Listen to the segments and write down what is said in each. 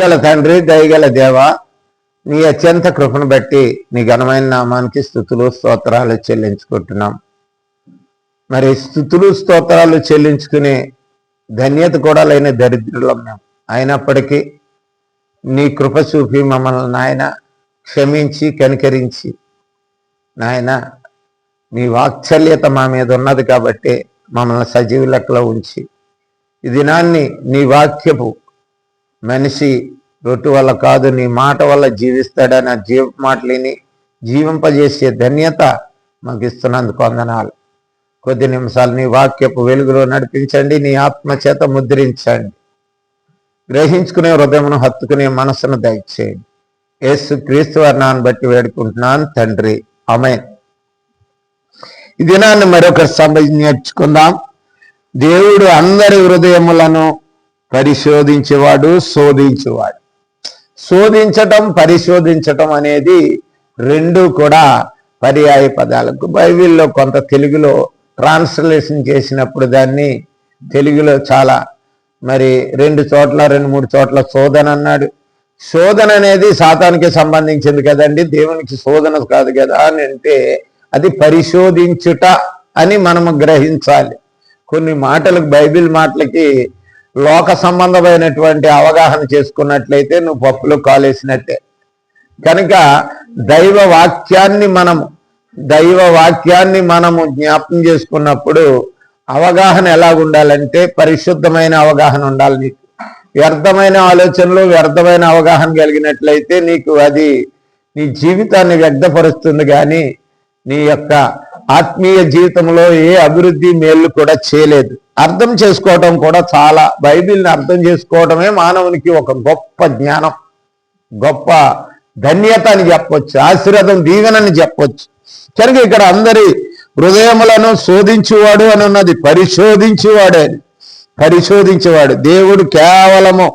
గల తండ్రి దయగల దేవ నీ అత్యంత కృపను బట్టి నీ ఘనమైన నామానికి స్థుతులు స్తోత్రాలు చెల్లించుకుంటున్నాం. మరి స్థుతులు స్తోత్రాలు చెల్లించుకునే ధన్యత కూడా లేని దరిద్రులం మేము. అయినప్పటికీ నీ కృప చూపి మమ్మల్ని నాయన క్షమించి కనికరించి నాయన నీ వాత్సల్యత మా మీద ఉన్నది కాబట్టి మమ్మల్ని సజీవ లెక్కలో ఉంచి ఈ దినాన్ని నీ వాక్యపు మనిషి రొట్టు వల్ల కాదు నీ మాట వల్ల జీవిస్తాడని ఆ జీవ మాటలిని జీవింపజేసే ధన్యత మాకు ఇస్తున్నందుకు వందనాలు. కొద్ది నిమిషాలు నీ వాక్యపు వెలుగులో నడిపించండి నీ ఆత్మ చేత ముద్రించండి. గ్రహించుకునే హృదయమును హత్తుకునే మనసును దయచేయండి. యేసు క్రీస్తు వర్ణాన్ని బట్టి వేడుకుంటున్నాను తండ్రి. అమే ఈ దినాన్ని మరొక సంబంధించి నేర్చుకుందాం. దేవుడు అందరి హృదయములను పరిశోధించేవాడు శోధించేవాడు. శోధించటం పరిశోధించటం అనేది రెండు కూడా పర్యాయ పదాలకు బైబిల్లో కొంత తెలుగులో ట్రాన్స్లేషన్ చేసినప్పుడు దాన్ని తెలుగులో చాలా మరి రెండు చోట్ల రెండు మూడు చోట్ల శోధన అన్నాడు. శోధన అనేది సాతానికి సంబంధించింది కదండి దేవునికి శోధన కాదు కదా అని అంటే అది పరిశోధించుట అని మనము గ్రహించాలి. కొన్ని మాటలకు బైబిల్ మాటలకి లోక సంబంధమైనటువంటి అవగాహన చేసుకున్నట్లయితే నువ్వు పప్పులో కాలేసినట్టే. కనుక దైవ వాక్యాన్ని మనము దైవ వాక్యాన్ని మనము జ్ఞాపం చేసుకున్నప్పుడు అవగాహన ఎలా ఉండాలంటే పరిశుద్ధమైన అవగాహన ఉండాలి నీకు. వ్యర్థమైన ఆలోచనలు వ్యర్థమైన అవగాహన కలిగినట్లయితే నీకు అది నీ జీవితాన్ని వ్యక్తపరుస్తుంది కానీ నీ యొక్క ఆత్మీయ జీవితంలో ఏ అభివృద్ధి మేలు కూడా చేయలేదు. అర్థం చేసుకోవటం కూడా చాలా బైబిల్ని అర్థం చేసుకోవటమే మానవునికి ఒక గొప్ప జ్ఞానం గొప్ప ధన్యత అని చెప్పొచ్చు ఆశీర్వాదం దీవెనని చెప్పొచ్చు. కనుక ఇక్కడ అందరి హృదయములను శోధించేవాడు అని ఉన్నది పరిశోధించేవాడే పరిశోధించేవాడు. దేవుడు కేవలము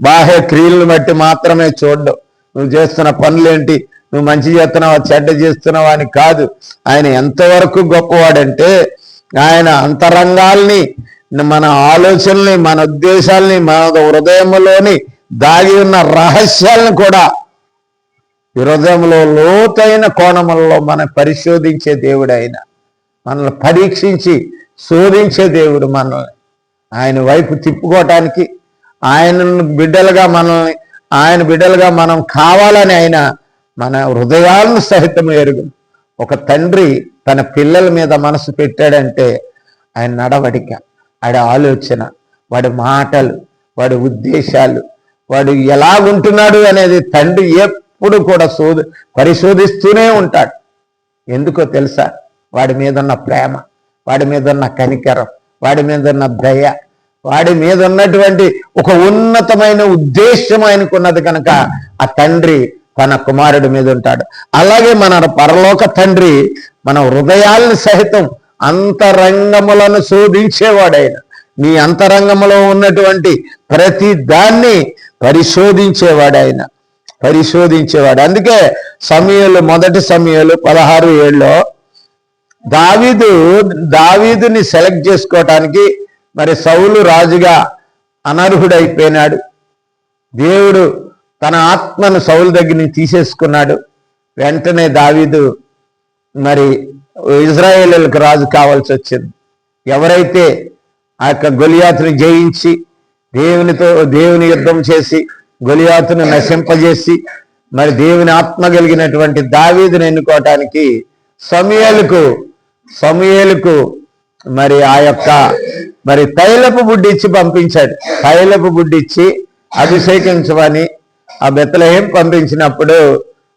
బాహ్య క్రియలను బట్టి మాత్రమే చూడడం. నువ్వు చేస్తున్న పనులేంటి? నువ్వు మంచి చేస్తున్నావా చెడ్డ చేస్తున్నావా అని కాదు. ఆయన ఎంతవరకు గొప్పవాడంటే ఆయన అంతరంగాల్ని మన ఆలోచనల్ని మన ఉద్దేశాల్ని మన హృదయంలోని దాగి ఉన్న రహస్యాలను కూడా హృదయంలో లోతైన కోణములలో మన పరిశోధించే దేవుడు ఆయన. మనల్ని పరీక్షించి శోధించే దేవుడు మనల్ని. ఆయన వైపు తిప్పుకోవటానికి ఆయన బిడ్డలుగా మనల్ని ఆయన బిడ్డలుగా మనం కావాలని ఆయన మన హృదయాలను సహితం ఎరుగు. ఒక తండ్రి తన పిల్లల మీద మనసు పెట్టాడంటే ఆయన నడవడిక వాడి ఆలోచన వాడి మాటలు వాడి ఉద్దేశాలు వాడు ఎలా ఉంటున్నాడు అనేది తండ్రి ఎప్పుడు కూడా శోధ పరిశోధిస్తూనే ఉంటాడు. ఎందుకో తెలుసా? వాడి మీద ఉన్న ప్రేమ వాడి మీద ఉన్న కనికరం వాడి మీద ఉన్న దయ వాడి మీద ఉన్నటువంటి ఒక ఉన్నతమైన ఉద్దేశం ఆయనకున్నది కనుక ఆ తండ్రి తన కుమారుడి మీద ఉంటాడు. అలాగే మన పరలోక తండ్రి మన హృదయాలను సహితం అంతరంగములను శోధించేవాడైన నీ అంతరంగంలో ఉన్నటువంటి ప్రతి దాన్ని పరిశోధించేవాడైన పరిశోధించేవాడు. అందుకే సమయంలో మొదటి సమయంలో పదహారు ఏళ్ళలో దావీదు దావీదుని సెలెక్ట్ చేసుకోవటానికి మరి సౌలు రాజుగా అనర్హుడైపోయినాడు. దేవుడు తన ఆత్మను సౌలు దగ్గర నుంచి తీసేసుకున్నాడు. వెంటనే దావీదు మరి ఇజ్రాయేలీలకు రాజు కావాల్సి వచ్చింది. ఎవరైతే ఆ యొక్క గొలియాతును జయించి దేవునితో దేవుని యుద్ధం చేసి గొలియాతును నశింపజేసి మరి దేవుని ఆత్మ కలిగినటువంటి దావీదును ఎన్నుకోవటానికి సమయాలకు సమయాలకు మరి ఆ యొక్క మరి తైలపు బుడ్డి ఇచ్చి పంపించాడు. తైలపు బుడ్డి ఇచ్చి అభిషేకించమని ఆ బెత్తలహేం పంపించినప్పుడు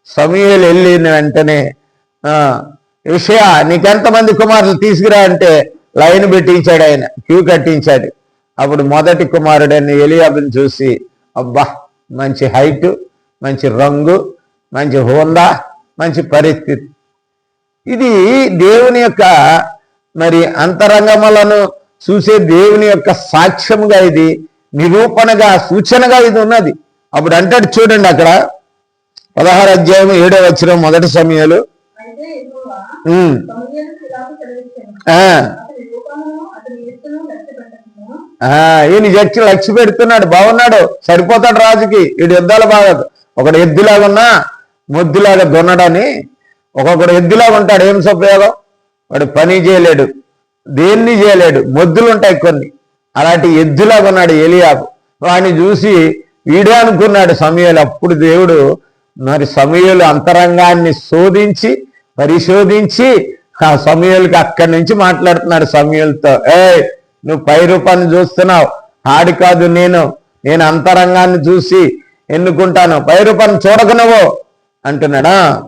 సమయలు వెళ్ళిన వెంటనే విషయ నీకెంతమంది కుమారులు తీసుకురా అంటే లైన్ పెట్టించాడు ఆయన క్యూ కట్టించాడు. అప్పుడు మొదటి కుమారుడని ఎలియాబుని చూసి అబ్బా మంచి హైట్ మంచి రంగు మంచి హోందా మంచి పరిస్థితి. ఇది దేవుని యొక్క మరి అంతరంగములను చూసే దేవుని యొక్క సాక్ష్యముగా ఇది నిరూపణగా సూచనగా ఇది ఉన్నది. అప్పుడు అంటాడు చూడండి అక్కడ పదహారు అధ్యాయం ఏడో వచ్చిన మొదటి సమయాలు. ఈయన చర్చి లక్ష్య పెడుతున్నాడు బాగున్నాడు సరిపోతాడు రాజుకి వీడు యుద్ధాలు బాగా ఒకడు ఎద్దులాగా ఉన్నా ముద్దులాగా దున్నడని ఒక్కొక్కడు ఎద్దులాగా ఉంటాడు ఏం ఉపయోగం వాడు పని చేయలేడు దేన్ని చేయలేడు మొద్దులు ఉంటాయి కొన్ని. అలాంటి ఎద్దులాగా ఉన్నాడు ఏలియాబు వాడిని చూసి వీడే అనుకున్నాడు సమయాలు. అప్పుడు దేవుడు మరి సమయాలు అంతరంగాన్ని శోధించి పరిశోధించి ఆ సమయాలకి అక్కడి నుంచి మాట్లాడుతున్నాడు సమయాలతో. ఏ నువ్వు పై రూపాన్ని చూస్తున్నావు. ఆడి కాదు నేను. నేను అంతరంగాన్ని చూసి ఎన్నుకుంటాను. పై రూపాన్ని చూడకు నువ్వు అంటున్నాడా?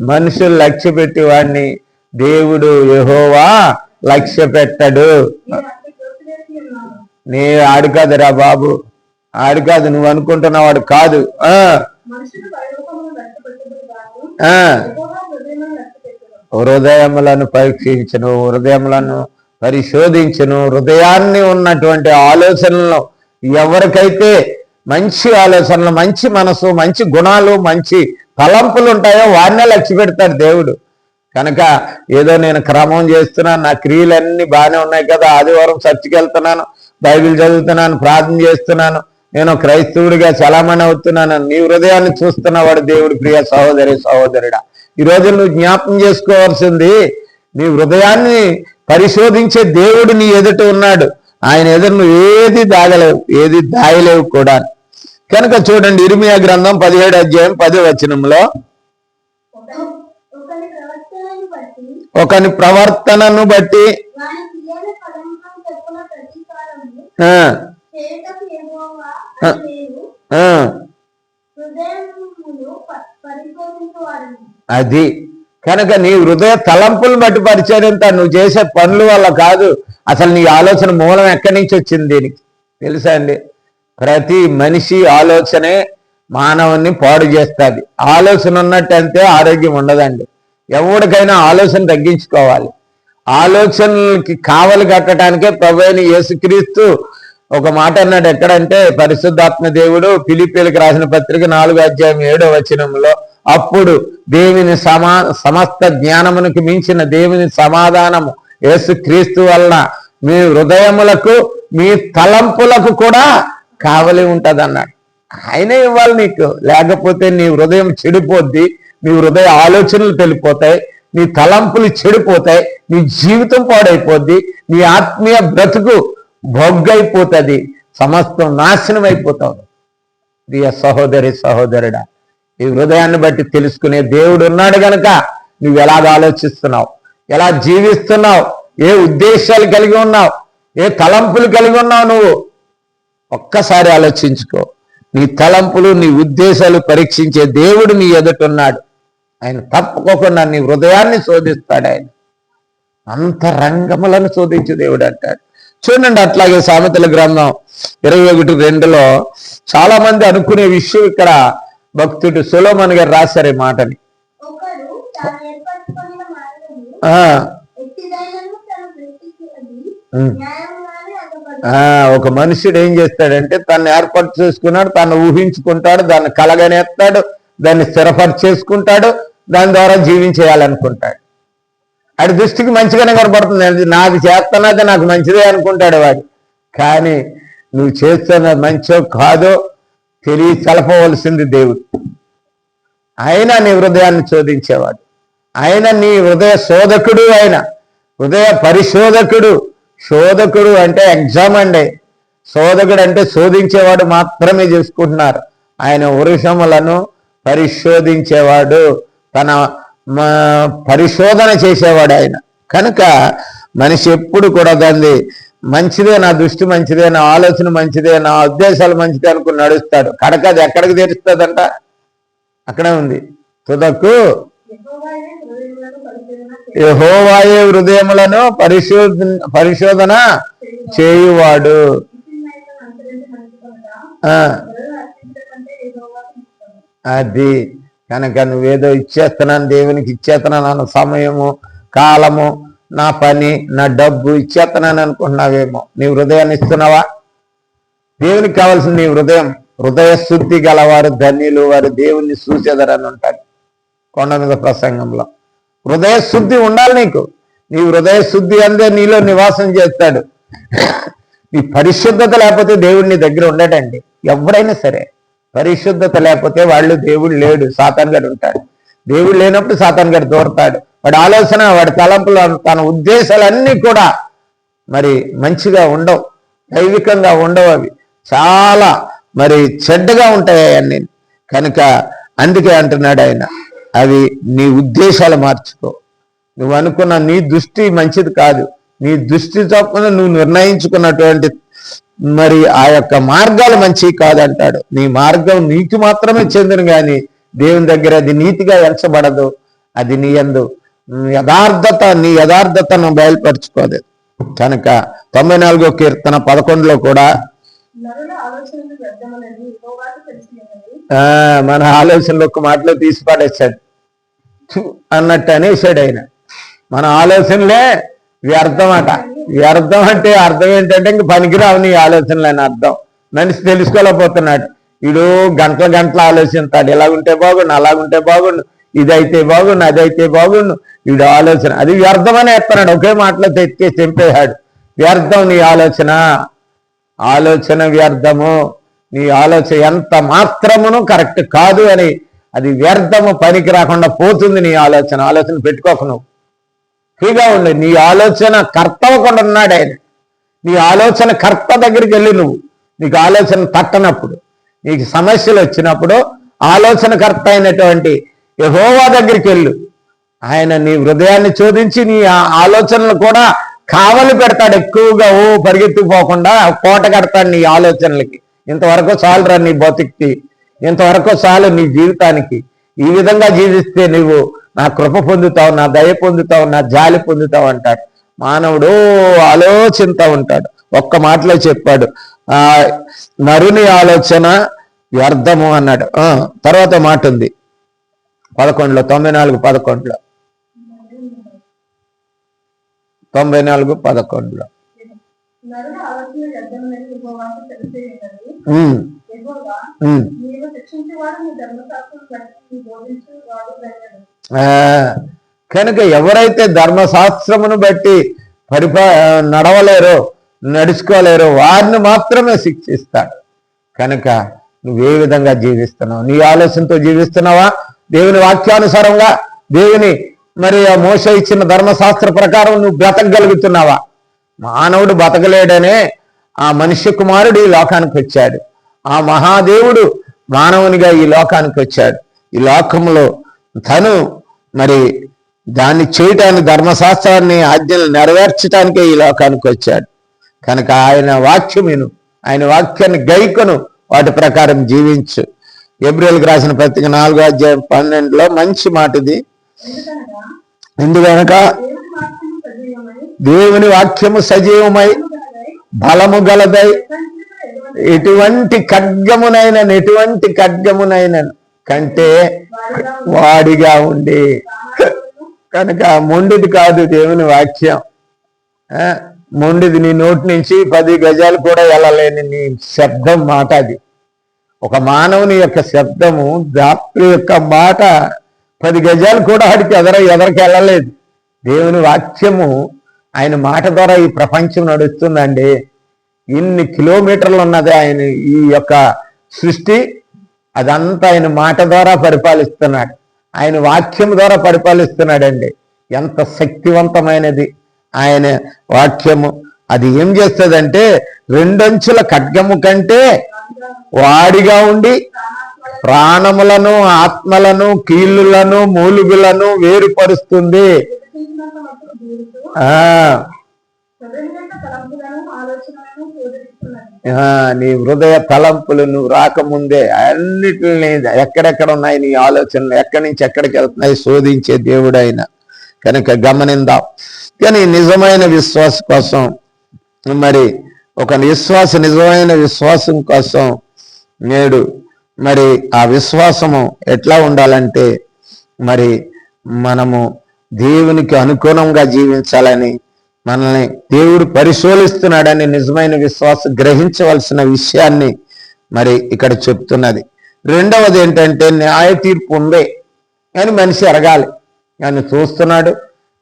మనుషులు లక్ష్య పెట్టి వాడిని. దేవుడు యెహోవా లక్ష్య పెట్టడు నీ ఆడు కాదురా బాబు. ఆడు కాదు నువ్వు అనుకుంటున్న వాడు కాదు. హృదయములను పరీక్షించను హృదయములను పరిశోధించను. హృదయాన్ని ఉన్నటువంటి ఆలోచనలను ఎవరికైతే మంచి ఆలోచనలు మంచి మనసు మంచి గుణాలు మంచి తలంపులు ఉంటాయో వారినే లక్ష్య పెడతాడు దేవుడు. కనుక ఏదో నేను క్రమం చేస్తున్నాను నా క్రియలన్నీ బాగానే ఉన్నాయి కదా ఆదివారం చర్చికి వెళ్తున్నాను. బైబిల్ చదువుతున్నాను ప్రార్థన చేస్తున్నాను నేను క్రైస్తవుడిగా చలామణి అవుతున్నాను నీ హృదయాన్ని చూస్తున్నవాడు దేవుడు ప్రియ సహోదరి సహోదరుడా. ఈ రోజు నువ్వు జ్ఞాపకం చేసుకోవాల్సింది నీ హృదయాన్ని పరిశోధించే దేవుడు నీ ఎదుట ఉన్నాడు. ఆయన ఎదురు నువ్వు ఏది దాగలేవు ఏది దాయలేవు కూడా. కనుక చూడండి ఇరిమియా గ్రంథం పదిహేడు అధ్యాయం పది వచనంలో ఒకని ప్రవర్తనను బట్టి అది. కనుక నీ హృదయ తలంపులను బట్టి పరిచయంత నువ్వు చేసే పనుల వల్ల కాదు. అసలు నీ ఆలోచన మూలం ఎక్కడి నుంచి వచ్చింది దీనికి? తెలుసా అండి? ప్రతి మనిషి ఆలోచనే మానవుని పాడు చేస్తుంది. ఆలోచన ఉన్నట్టంతే ఆరోగ్యం ఉండదండి. ఎవరికైనా ఆలోచన తగ్గించుకోవాలి. ఆలోచనలకి కావలి కట్టడానికే ప్రభు అయిన యేసుక్రీస్తు ఒక మాట అన్నాడు. ఎక్కడంటే పరిశుద్ధాత్మ దేవుడు పిలిపిలకు రాసిన పత్రిక నాలుగో అధ్యాయం ఏడో వచనంలో అప్పుడు దేవుని సమా సమస్త జ్ఞానమునికి మించిన దేవుని సమాధానము యేసుక్రీస్తు వలన మీ హృదయములకు మీ తలంపులకు కూడా కావలి ఉంటది అన్నాడు ఆయనే ఇవ్వాలి నీకు. లేకపోతే నీ హృదయం చెడిపోద్ది నీ హృదయ ఆలోచనలు తెలిపోతాయి. నీ తలంపులు చెడిపోతాయి నీ జీవితం పాడైపోద్ది నీ ఆత్మీయ బ్రతుకు బొగ్గైపోతుంది సమస్తం నాశనం అయిపోతావు ప్రియ సహోదరి సహోదరుడా ఈ హృదయాన్ని బట్టి తెలుసుకునే దేవుడు ఉన్నాడు గనక నువ్వు ఎలాగ ఆలోచిస్తున్నావు ఎలా జీవిస్తున్నావు ఏ ఉద్దేశాలు కలిగి ఉన్నావు ఏ తలంపులు కలిగి ఉన్నావు నువ్వు? ఒక్కసారి ఆలోచించుకో నీ తలంపులు నీ ఉద్దేశాలు పరీక్షించే దేవుడు నీ ఎదుటున్నాడు ఆయన తప్పుకోకుండా నీ హృదయాన్ని శోధిస్తాడు ఆయన. అంతరంగములను శోధించే దేవుడు అంటాడు. చూడండి అట్లాగే సామెతల గ్రంథం ఇరవై ఒకటి రెండులో చాలా మంది అనుకునే విషయం ఇక్కడ భక్తుడు సులోమన్ గారు రాశారు ఈ మాటని. ఒక మనుషుడు ఏం చేస్తాడంటే తను ఏర్పాటు చేసుకున్నాడు తను ఊహించుకుంటాడు దాన్ని కలగనేస్తాడు దాన్ని స్థిరపరిచేసుకుంటాడు దాని ద్వారా జీవించేయాలనుకుంటాడు. వాడి దృష్టికి మంచిగానే కనపడుతుంది. అది చేస్తున్నది నాకు మంచిదే అనుకుంటాడు వాడు. కానీ నువ్వు చేస్తున్నది మంచో కాదో తెలియ తెలపవలసింది దేవుడు. ఆయన నీ హృదయాన్ని చోదించేవాడు ఆయన నీ హృదయ శోధకుడు ఆయన హృదయ పరిశోధకుడు శోధకుడు అంటే ఎగ్జామ్ అండి. శోధకుడు అంటే శోధించేవాడు మాత్రమే చేసుకుంటున్నారు. ఆయన వృషములను పరిశోధించేవాడు. తన పరిశోధన చేసేవాడు ఆయన. కనుక మనిషి ఎప్పుడు కూడా దాన్ని మంచిదే నా దృష్టి మంచిదే నా ఆలోచన మంచిదే నా ఉద్దేశాలు మంచిదే అనుకుని నడుస్తాడు. కనుక అది ఎక్కడికి తెరుస్తుందంట? అక్కడే ఉంది. తుదకు యహోవాయే హృదయములను హృదయములను పరిశోధన పరిశోధన చేయువాడు అది. కనుక నువ్వేదో ఇచ్చేస్తున్నాను దేవునికి ఇచ్చేస్తున్నాను అన్న సమయము కాలము నా పని నా డబ్బు ఇచ్చేస్తున్నాను అనుకుంటున్నావేమో. నీ హృదయాన్ని ఇస్తున్నావా? దేవునికి కావాల్సింది నీ హృదయం. హృదయ శుద్ధి గలవారు ధన్యులు వారు దేవుణ్ణి చూసేదరని ఉంటాడు కొండ మీద ప్రసంగంలో. హృదయ శుద్ధి ఉండాలి నీకు. నీ హృదయ శుద్ధి అందే నీలో నివాసం చేస్తాడు. నీ పరిశుద్ధత లేకపోతే దేవుడిని దగ్గర ఉండడండి. ఎవడైనా సరే పరిశుద్ధత లేకపోతే వాళ్ళు దేవుడు లేడు సాతాన్ గడు ఉంటాడు. దేవుడు లేనప్పుడు సాతాన్ గడు దూరతాడు. వాడి ఆలోచన వాడి తలంపులు తన ఉద్దేశాలన్నీ కూడా మరి మంచిగా ఉండవు దైవికంగా ఉండవు అవి. చాలా మరి చెడ్డగా ఉంటాయి అవన్నీ. కనుక అందుకే అంటున్నాడు ఆయన అవి నీ ఉద్దేశాలు మార్చుకో. నువ్వు అనుకున్న నీ దృష్టి మంచిది కాదు. నీ దృష్టి తప్పున నువ్వు నిర్ణయించుకున్నటువంటి మరి ఆ యొక్క మార్గాలు మంచి కాదంటాడు. నీ మార్గం నీకు మాత్రమే చెందును గాని దేవుని దగ్గర అది నీతిగా ఎంచబడదు. అది నీ యందు యథార్థత నీ యథార్థతను బయలుపరుచుకోదు. కనుక తొంభై నాలుగో కీర్తన పదకొండులో కూడా మన ఆలోచనలు ఒక మాటలో తీసి పాడేశాడు. అన్నట్టు అనేసాడు ఆయన. మన ఆలోచనలే వ్యర్థమాట వ్యర్థం అంటే అర్థం ఏంటంటే ఇంక పనికిరావు నీ ఆలోచనలు అని అర్థం. మనిషి తెలుసుకోలేకపోతున్నాడు. వీడు గంటల గంటల ఆలోచిస్తాడు. ఇలాగుంటే బాగుండు అలాగుంటే బాగుండు ఇదైతే బాగుండు అదైతే బాగుండు. వీడు ఆలోచన. అది వ్యర్థమని ఎత్తున్నాడు ఒకే మాటలో తెచ్చి తెంపేశాడు వ్యర్థం నీ ఆలోచన. ఆలోచన వ్యర్థము. నీ ఆలోచన ఎంత మాత్రమును కరెక్ట్ కాదు అని. అది వ్యర్థము పనికి రాకుండా పోతుంది నీ ఆలోచన. ఆలోచన పెట్టుకోకు నువ్వు. ఫ్రీగా ఉండు. నీ ఆలోచన కర్త ఒకడు ఉన్నాడు ఆయన. నీ ఆలోచన కర్త దగ్గరికి వెళ్ళి నువ్వు. నీకు ఆలోచన తట్టనప్పుడు నీకు సమస్యలు వచ్చినప్పుడు ఆలోచనకర్త అయినటువంటి యహోవా దగ్గరికి వెళ్ళు. ఆయన నీ హృదయాన్ని చోదించి నీ ఆ- ఆలోచనలు కూడా కావలి పెడతాడు. ఎక్కువగా ఓ పరిగెత్తిపోకుండా కోట కడతాడు నీ ఆలోచనలకి. ఇంతవరకు చాలురా నీ బతికి ఇంతవరకు చాలు నీ జీవితానికి. ఈ విధంగా జీవిస్తే నువ్వు నా కృప పొందుతావు నా దయ పొందుతావు నా జాలి పొందుతావు అంటాడు. మానవుడు ఆలోచిస్తూ ఉంటాడు. ఒక్క మాటలో చెప్పాడు. ఆ నరుని ఆలోచన వ్యర్థము అన్నాడు. తర్వాత మాట ఉంది. పదకొండులో తొంభై నాలుగు పదకొండులో. తొంభై నాలుగు పదకొండులో. కనుక ఎవరైతే ధర్మశాస్త్రమును బట్టి పరిపా నడవలేరో నడుచుకోలేరో వారిని మాత్రమే శిక్షిస్తాడు. కనుక నువ్వు ఏ విధంగా జీవిస్తున్నావు? నీ ఆలోచనతో జీవిస్తున్నావా? దేవుని వాక్యానుసారంగా దేవుని మరి మోస ఇచ్చిన ధర్మశాస్త్ర ప్రకారం నువ్వు బ్రతకగలుగుతున్నావా? మానవుడు బతకలేడనే ఆ మనుష్య కుమారుడు ఈ లోకానికి వచ్చాడు. ఆ మహాదేవుడు మానవునిగా ఈ లోకానికి వచ్చాడు. ఈ లోకంలో తను మరి దాన్ని చేయటానికి ధర్మశాస్త్రాన్ని ఆజ్ఞలు నెరవేర్చడానికే ఈ లోకానికి వచ్చాడు. కనుక ఆయన వాక్యమును ఆయన వాక్యాన్ని గైకొను వాటి ప్రకారం జీవించు. ఏప్రిల్కి రాసిన పత్రిక నాలుగో అధ్యాయం పన్నెండులో మంచి మాట ఇది ఎందుకనక దేవుని వాక్యము సజీవమై బలము గలదై ఎటువంటి ఖడ్గమునైనను ఎటువంటి ఖడ్గమునైనను కంటే వాడిగా ఉండి. కనుక మొండిది కాదు దేవుని వాక్యం. మొండిది నీ నోటి నుంచి పది గజాలు కూడా వెళ్ళలేని నీ శబ్దం మాట అది. ఒక మానవుని యొక్క శబ్దము డాక్టర్ యొక్క మాట పది గజాలు కూడా ఆడికి ఎదర ఎదరికి వెళ్ళలేదు దేవుని వాక్యము ఆయన మాట ద్వారా ఈ ప్రపంచం నడుస్తుందండి. ఇన్ని కిలోమీటర్లు ఉన్నది ఆయన ఈ యొక్క సృష్టి. అదంతా ఆయన మాట ద్వారా పరిపాలిస్తున్నాడు. ఆయన వాక్యం ద్వారా పరిపాలిస్తున్నాడండి. ఎంత శక్తివంతమైనది ఆయన వాక్యము. అది ఏం చేస్తుందంటే రెండంచుల ఖడ్గము కంటే వాడిగా ఉండి ప్రాణములను ఆత్మలను కీళ్ళులను మూలుగులను వేరుపరుస్తుంది. ఆ నీ హృదయ తలంపులు నువ్వు రాకముందే అన్నిటిని ఎక్కడెక్కడ ఉన్నాయి నీ ఆలోచనలు? ఎక్కడి నుంచి ఎక్కడికి వెళ్తున్నాయి? శోధించే దేవుడు ఆయన కనుక గమనిందాం. కానీ నిజమైన విశ్వాస కోసం మరి ఒక విశ్వాస నిజమైన విశ్వాసం కోసం నేడు మరి ఆ విశ్వాసము ఎట్లా ఉండాలంటే మరి మనము దేవునికి అనుగుణంగా జీవించాలని మనల్ని దేవుడు పరిశోధిస్తున్నాడని నిజమైన విశ్వాసం గ్రహించవలసిన విషయాన్ని మరి ఇక్కడ చెప్తున్నది. రెండవది ఏంటంటే న్యాయ తీర్పు ఉంది. అని మనిషి ఎరగాలి ఆయన చూస్తున్నాడు.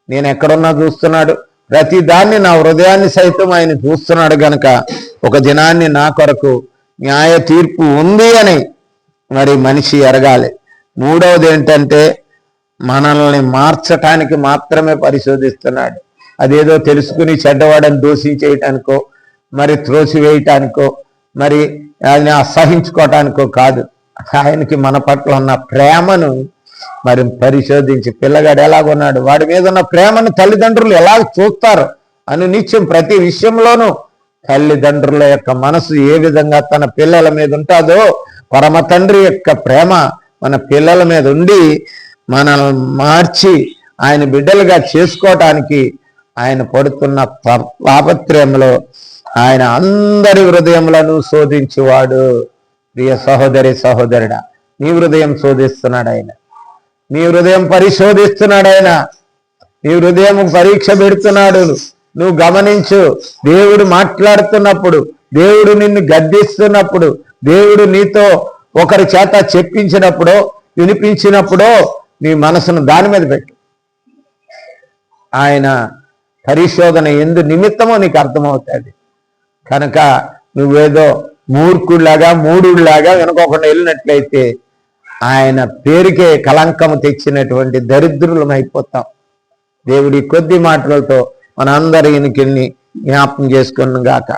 నేను ఎక్కడున్నా చూస్తున్నాడు. ప్రతి దాన్ని నా హృదయాన్ని సైతం ఆయన చూస్తున్నాడు గనక ఒక దినాన్ని నా కొరకు న్యాయ తీర్పు ఉంది అని మరి మనిషి ఎరగాలి మూడవది ఏంటంటే మనల్ని మార్చటానికి మాత్రమే పరిశోధిస్తున్నాడు. అదేదో తెలుసుకుని చెడ్డవాడని దూషించేయటానికో మరి త్రోసివేయటానికో మరి ఆయన అసహించుకోవటానికో కాదు. ఆయనకి మన పట్ల ఉన్న ప్రేమను మరి పరిశోధించి పిల్లగాడు ఎలాగున్నాడు వాడి మీద ఉన్న ప్రేమను తల్లిదండ్రులు ఎలా చూస్తారు అని నిత్యం ప్రతి విషయంలోనూ తల్లిదండ్రుల యొక్క మనసు ఏ విధంగా తన పిల్లల మీద ఉంటుందో పరమ తండ్రి యొక్క ప్రేమ మన పిల్లల మీద ఉండి మనల్ని మార్చి ఆయన బిడ్డలుగా చేసుకోవటానికి ఆయన పడుతున్న త- తాపత్రయంలో ఆయన అందరి హృదయములను శోధించేవాడు. ప్రియ సహోదరి సహోదరుడా నీ హృదయం శోధిస్తున్నాడు ఆయన. నీ హృదయం పరిశోధిస్తున్నాడు ఆయన. నీ హృదయం పరీక్ష పెడుతున్నాడు. నువ్వు గమనించు దేవుడు మాట్లాడుతున్నప్పుడు దేవుడు నిన్ను గద్దిస్తున్నప్పుడు దేవుడు నీతో ఒకరి చేత చెప్పించినప్పుడో వినిపించినప్పుడో నీ మనసును దాని మీద పెట్టు. ఆయన పరిశోధన ఎందు నిమిత్తమో నీకు అర్థమవుతుంది. కనుక నువ్వేదో మూర్ఖుడిలాగా మూడులాగా వెనుకోకుండా వెళ్ళినట్లయితే ఆయన పేరుకే కలంకము తెచ్చినటువంటి దరిద్రులం అయిపోతాం దేవుడి కొద్ది మాటలతో మనందరికి జ్ఞాపకం చేసుకున్నాం గాక.